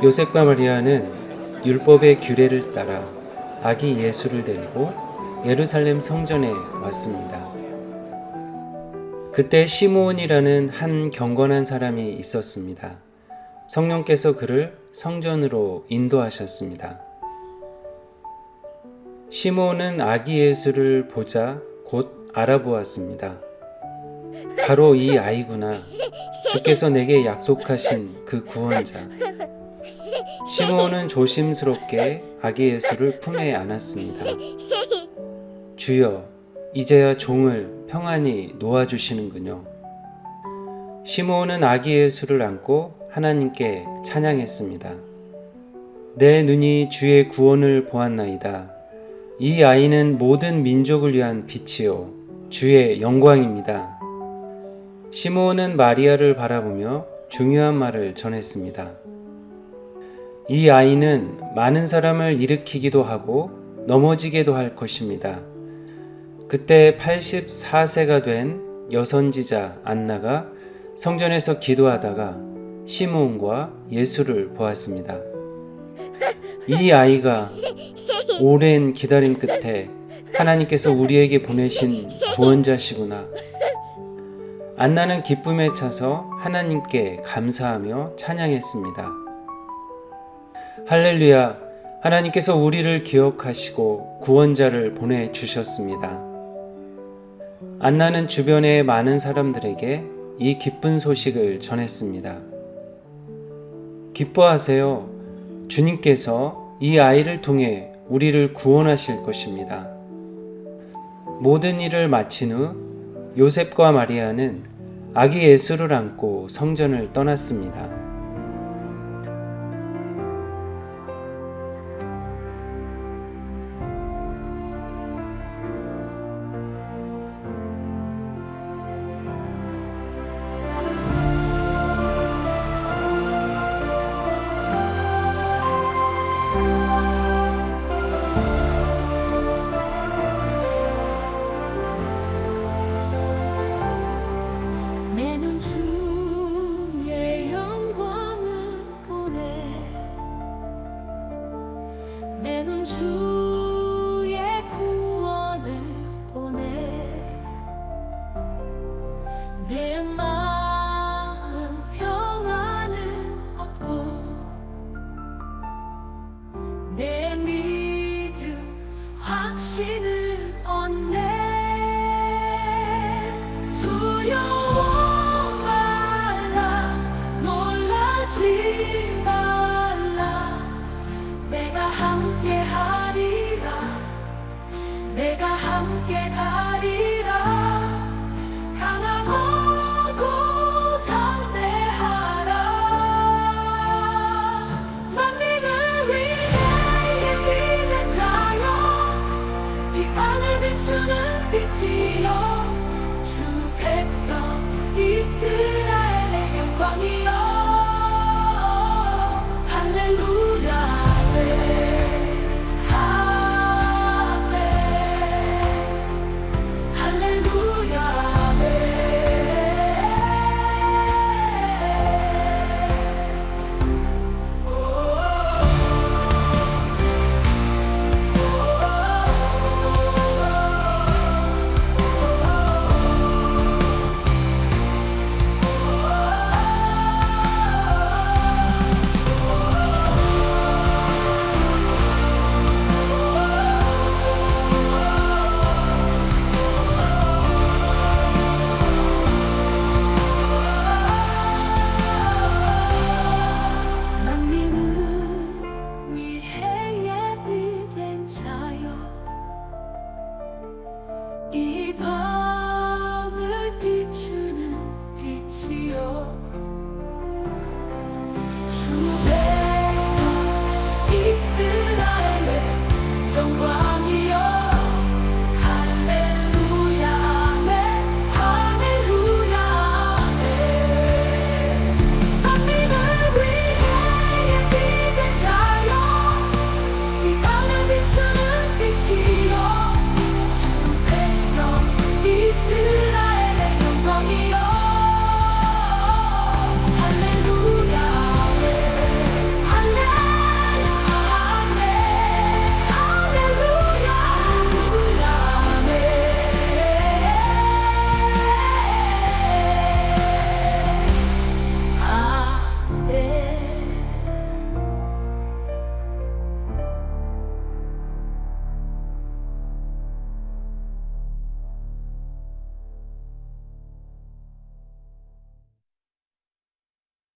요셉과 마리아는 율법의 규례를 따라 아기 예수를 데리고 예루살렘 성전에 왔습니다. 그때 시므온이라는 한 경건한 사람이 있었습니다. 성령께서 그를 성전으로 인도하셨습니다. 시므온은 아기 예수를 보자 곧 알아보았습니다. 바로 이 아이구나. 주께서 내게 약속하신 그 구원자. 시므온은 조심스럽게 아기 예수를 품에 안았습니다. 주여, 이제야 종을 평안히 놓아주시는군요. 시므온은 아기 예수를 안고 하나님께 찬양했습니다. 내 눈이 주의 구원을 보았나이다. 이 아이는 모든 민족을 위한 빛이요 주의 영광입니다. 시므온은 마리아를 바라보며 중요한 말을 전했습니다. 이 아이는 많은 사람을 일으키기도 하고 넘어지게도 할 것입니다. 그때 84세가 된 여선지자 안나가 성전에서 기도하다가 시므온과 예수를 보았습니다. 이 아이가 오랜 기다림 끝에 하나님께서 우리에게 보내신 구원자시구나. 안나는 기쁨에 차서 하나님께 감사하며 찬양했습니다. 할렐루야! 하나님께서 우리를 기억하시고 구원자를 보내주셨습니다. 안나는 주변의 많은 사람들에게 이 기쁜 소식을 전했습니다. 기뻐하세요. 주님께서 이 아이를 통해 우리를 구원하실 것입니다. 모든 일을 마친 후 요셉과 마리아는 아기 예수를 안고 성전을 떠났습니다. get high.